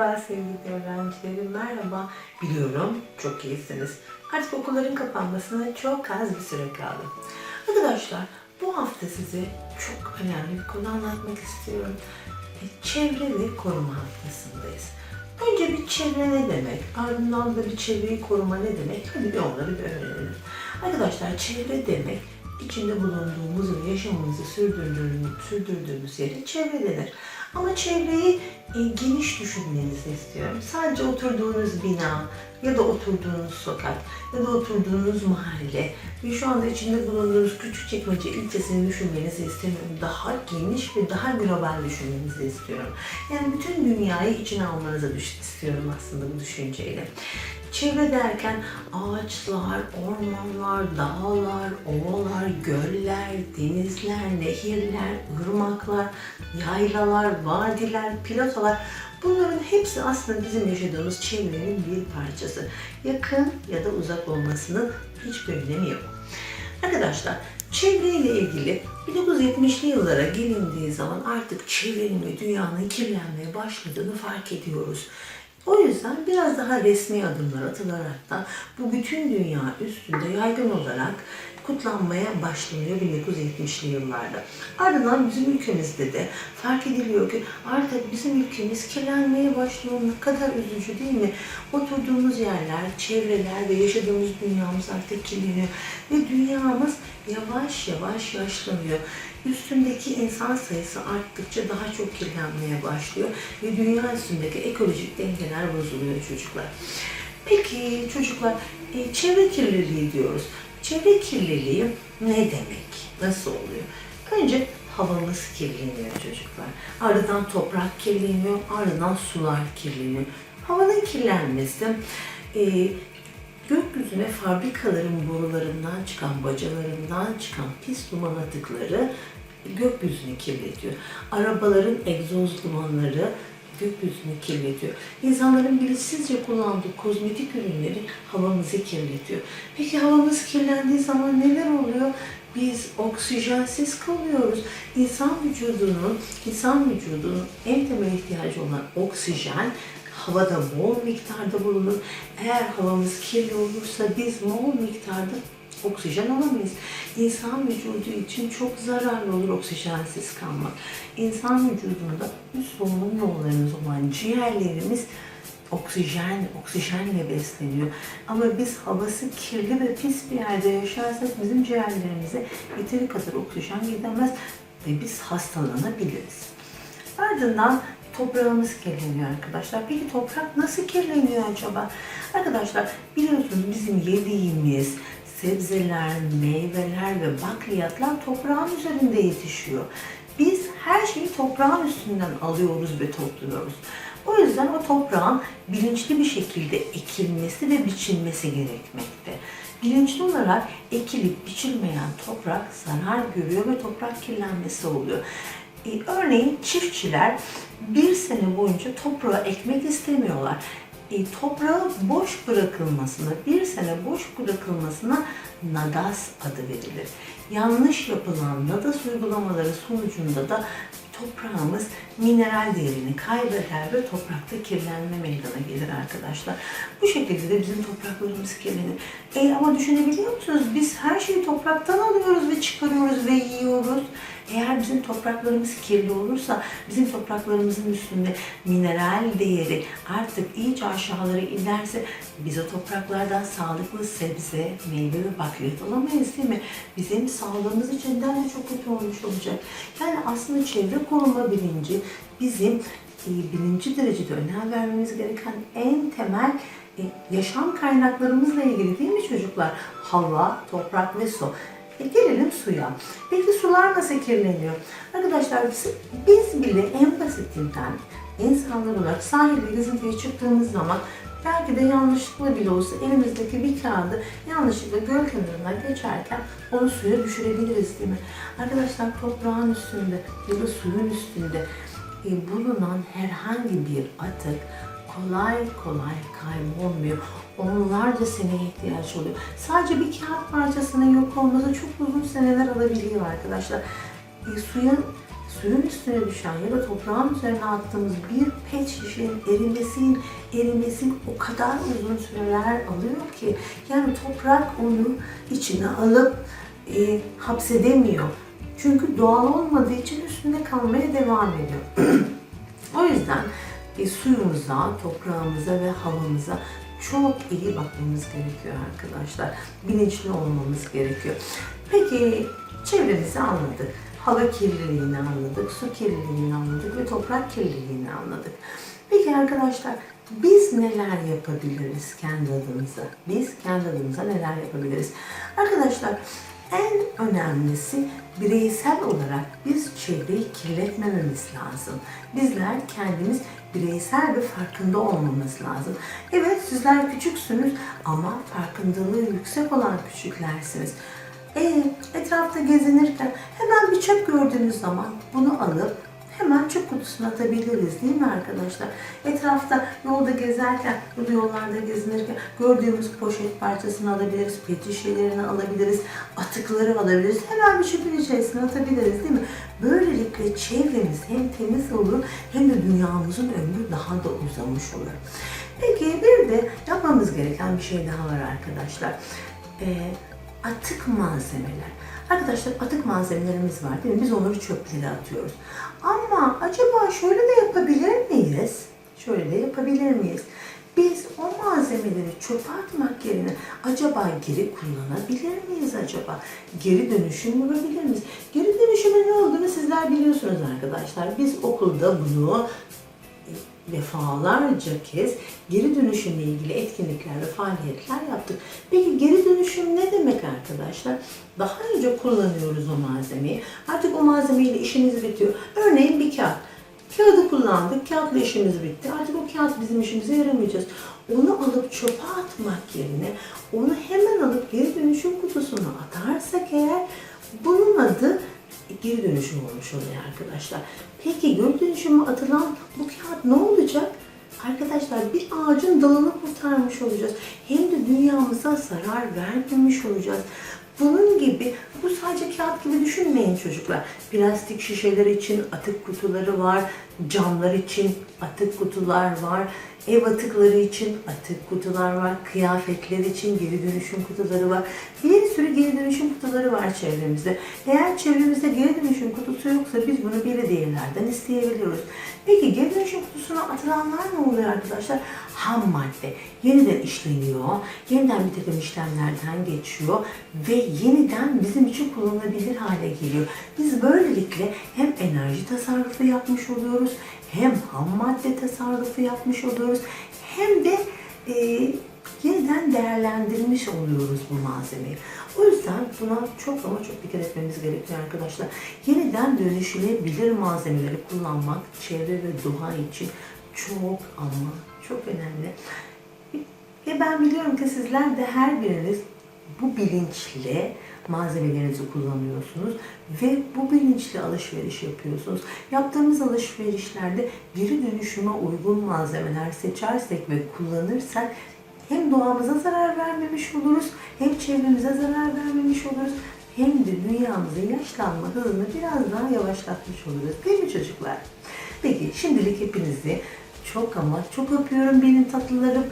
Merhaba sevgili öğrencilerim, merhaba. Biliyorum çok iyisiniz. Artık okulların kapanmasına çok az bir süre kaldı. Arkadaşlar bu hafta size çok önemli bir konu anlatmak istiyorum. E, Çevre koruma haftasındayız. Önce bir çevre ne demek, ardından da bir çevreyi koruma ne demek, hadi bir onları bir öğrenelim. Arkadaşlar çevre demek içinde bulunduğumuz ve yaşamımızı sürdürdüğümüz, sürdürdüğümüz yere çevre denir. Ama çevreyi e, geniş düşünmenizi istiyorum. Sadece oturduğunuz bina ya da oturduğunuz sokak ya da oturduğunuz mahalle ve şu anda içinde bulunduğunuz Küçükçekmece ilçesini düşünmenizi istemiyorum. Daha geniş ve daha global düşünmenizi istiyorum. Yani bütün dünyayı içine almanızı istiyorum aslında bu düşünceyle. Çevre derken ağaçlar, ormanlar, dağlar, ovalar, göller, denizler, nehirler, ırmaklar, yaylalar, vadiler, platolar bunların hepsi aslında bizim yaşadığımız çevrenin bir parçası. Yakın ya da uzak olmasının hiçbir önemi yok. Arkadaşlar çevreyle ilgili 1970'li yıllara gelindiği zaman artık çevrenin ve dünyanın kirlenmeye başladığını fark ediyoruz. O yüzden biraz daha resmi adımlar atılarak da bu bütün dünya üstünde yaygın olarak kutlanmaya başlanıyor 1970'li yıllarda. Ardından bizim ülkemizde de fark ediliyor ki artık bizim ülkemiz kirlenmeye başlıyor. Ne kadar üzücü değil mi? Oturduğumuz yerler, çevreler ve yaşadığımız dünyamız artık kirleniyor. Ve dünyamız yavaş yavaş yaşlanıyor. Üstündeki insan sayısı arttıkça daha çok kirlenmeye başlıyor ve dünya üstündeki ekolojik dengeler bozuluyor çocuklar. Peki çocuklar e, çevre kirliliği diyoruz. Çevre kirliliği ne demek? Nasıl oluyor? Önce havamız kirleniyor çocuklar. Ardından toprak kirleniyor, ardından sular kirleniyor. Havanın kirlenmesi e, gökyüzüne fabrikaların borularından çıkan, bacalarından çıkan pis duman atıkları gökyüzünü kirletiyor. Arabaların egzoz dumanları gökyüzünü kirletiyor. İnsanların bilinçsizce kullandığı kozmetik ürünleri havamızı kirletiyor. Peki havamız kirlendiği zaman neler oluyor? Biz oksijensiz kalıyoruz. İnsan vücudunun, insan vücudunun en temel ihtiyacı olan oksijen havada bol miktarda bulunur. Eğer havamız kirli olursa biz bol miktarda oksijen alamayız. İnsan vücudu için çok zararlı olur oksijensiz kalmak. İnsan vücudunda üst solunum yollarımız olan ciğerlerimiz oksijen, oksijenle besleniyor. Ama biz havası kirli ve pis bir yerde yaşarsak bizim ciğerlerimize yeteri kadar oksijen gidemez ve biz hastalanabiliriz. Ardından toprağımız kirleniyor arkadaşlar. Peki toprak nasıl kirleniyor acaba? Arkadaşlar biliyorsunuz bizim yediğimiz sebzeler, meyveler ve bakliyatlar toprağın üzerinde yetişiyor. Biz her şeyi toprağın üstünden alıyoruz ve topluyoruz. O yüzden o toprağın bilinçli bir şekilde ekilmesi ve biçilmesi gerekmekte. Bilinçli olarak ekilip biçilmeyen toprak zarar görüyor ve toprak kirlenmesi oluyor. Ee, Örneğin çiftçiler bir sene boyunca toprağa ekmek istemiyorlar. E, toprağı boş bırakılmasına, bir sene boş bırakılmasına nadas adı verilir. Yanlış yapılan nadas uygulamaları sonucunda da toprağımız mineral değerini kaybeder ve toprakta kirlenme meydana gelir arkadaşlar. Bu şekilde de bizim topraklarımız kirlenir. E, ama düşünebiliyor musunuz? Biz her şeyi topraktan alıyoruz ve çıkarıyoruz ve yiyoruz. Eğer bizim topraklarımız kirli olursa bizim topraklarımızın üstünde mineral değeri artık iyice aşağılara inerse biz o topraklardan sağlıklı sebze, meyve ve bakliyat alamayız değil mi? Bizim sağlığımız için de çok kötü olmuş olacak. Yani aslında çevre koruma bilinci bizim e, birinci derecede önem vermemiz gereken en temel e, yaşam kaynaklarımızla ilgili değil mi çocuklar? Hava, toprak ve su. E gelelim suya. Peki sular nasıl kirleniyor? Arkadaşlar biz, biz bile en basitinden insanlar olarak sahilde gezintiye çıktığımız zaman belki de yanlışlıkla bile olsa elimizdeki bir kağıdı yanlışlıkla göl kenarından geçerken onu suya düşürebiliriz değil mi? Arkadaşlar toprağın üstünde ya da suyun üstünde e, bulunan herhangi bir atık kolay kolay kaybolmuyor. Onlarca seneye ihtiyaç oluyor. Sadece bir kağıt parçasının yok olması çok uzun seneler alabiliyor arkadaşlar. E, suyun suyun üstüne düşen ya da toprağın üzerine attığımız bir pet şişenin erimesinin erimesi o kadar uzun süreler alıyor ki yani toprak onu içine alıp e, hapsedemiyor. Çünkü doğal olmadığı için üstünde kalmaya devam ediyor. o yüzden e, suyumuza, toprağımıza ve havamıza çok iyi bakmamız gerekiyor arkadaşlar. Bilinçli olmamız gerekiyor. Peki çevremizi anladık. Hava kirliliğini anladık, su kirliliğini anladık ve toprak kirliliğini anladık. Peki arkadaşlar biz neler yapabiliriz kendi adımıza? Biz kendi adımıza neler yapabiliriz? Arkadaşlar en önemlisi bireysel olarak biz çevreyi kirletmememiz lazım. Bizler kendimiz bireysel bir farkında olmamız lazım. Evet sizler küçüksünüz ama farkındalığı yüksek olan küçüklersiniz. E, etrafta gezinirken hemen bir çöp gördüğünüz zaman bunu alıp hemen çöp kutusuna atabiliriz değil mi arkadaşlar? Etrafta yolda gezerken, ya da yollarda gezinirken gördüğümüz poşet parçasını alabiliriz, pet şişelerini alabiliriz, atıkları alabiliriz. Hemen bir çöpün içerisine atabiliriz değil mi? Böylelikle çevremiz hem temiz olur hem de dünyamızın ömrü daha da uzamış olur. Peki bir de yapmamız gereken bir şey daha var arkadaşlar. Ee, atık malzemeler. Arkadaşlar atık malzemelerimiz var değil mi? Biz onları çöplere atıyoruz. Ama acaba şöyle de yapabilir miyiz? Şöyle de yapabilir miyiz? Biz o malzemeleri çöpe atmak yerine acaba geri kullanabilir miyiz acaba? Geri dönüşüm yapabilir miyiz? Geri dönüşümün ne olduğunu sizler biliyorsunuz arkadaşlar. Biz okulda bunu defalarca kez geri dönüşümle ilgili etkinlikler ve faaliyetler yaptık. Peki geri dönüşüm ne demek arkadaşlar? Daha önce kullanıyoruz o malzemeyi. Artık o malzemeyle işimiz bitiyor. Örneğin bir kağıt. Kağıdı kullandık, kağıtla işimiz bitti. Artık o kağıt bizim işimize yaramayacağız. Onu alıp çöpe atmak yerine onu hemen alıp geri dönüşüm kutusuna atarsak eğer bunun adı geri dönüşüm olmuş oluyor arkadaşlar. Peki geri dönüşüme atılan bu kağıt ne olacak? Arkadaşlar bir ağacın dalını kurtarmış olacağız. Hem de dünyamıza zarar vermemiş olacağız. Bunun gibi, bu sadece kağıt gibi düşünmeyin çocuklar. Plastik şişeler için atık kutuları var, camlar için atık kutular var, ev atıkları için atık kutular var, kıyafetler için geri dönüşüm kutuları var. Bir sürü geri dönüşüm kutuları var çevremizde. Eğer çevremizde geri dönüşüm kutusu yoksa biz bunu belediyelerden isteyebiliyoruz. Peki geri dönüşüm kutusuna atılanlar ne oluyor arkadaşlar? Ham madde yeniden işleniyor, yeniden bir takım işlemlerden geçiyor ve yeniden bizim için kullanılabilir hale geliyor. Biz böylelikle hem enerji tasarrufu yapmış oluyoruz, hem ham madde tasarrufu yapmış oluyoruz, hem de e, yeniden değerlendirmiş oluyoruz bu malzemeyi. O yüzden buna çok ama çok dikkat etmemiz gerekiyor arkadaşlar. Yeniden dönüşülebilir malzemeleri kullanmak çevre ve doğa için çok ama çok önemli. Ve ben biliyorum ki sizler de her biriniz bu bilinçle malzemelerinizi kullanıyorsunuz ve bu bilinçle alışveriş yapıyorsunuz. Yaptığımız alışverişlerde geri dönüşüme uygun malzemeler seçersek ve kullanırsak hem doğamıza zarar vermemiş oluruz, hem çevremize zarar vermemiş oluruz, hem de dünyamızın yaşlanma hızını biraz daha yavaşlatmış oluruz. Değil mi çocuklar? Peki şimdilik hepinizi çok ama çok öpüyorum benim tatlılarım.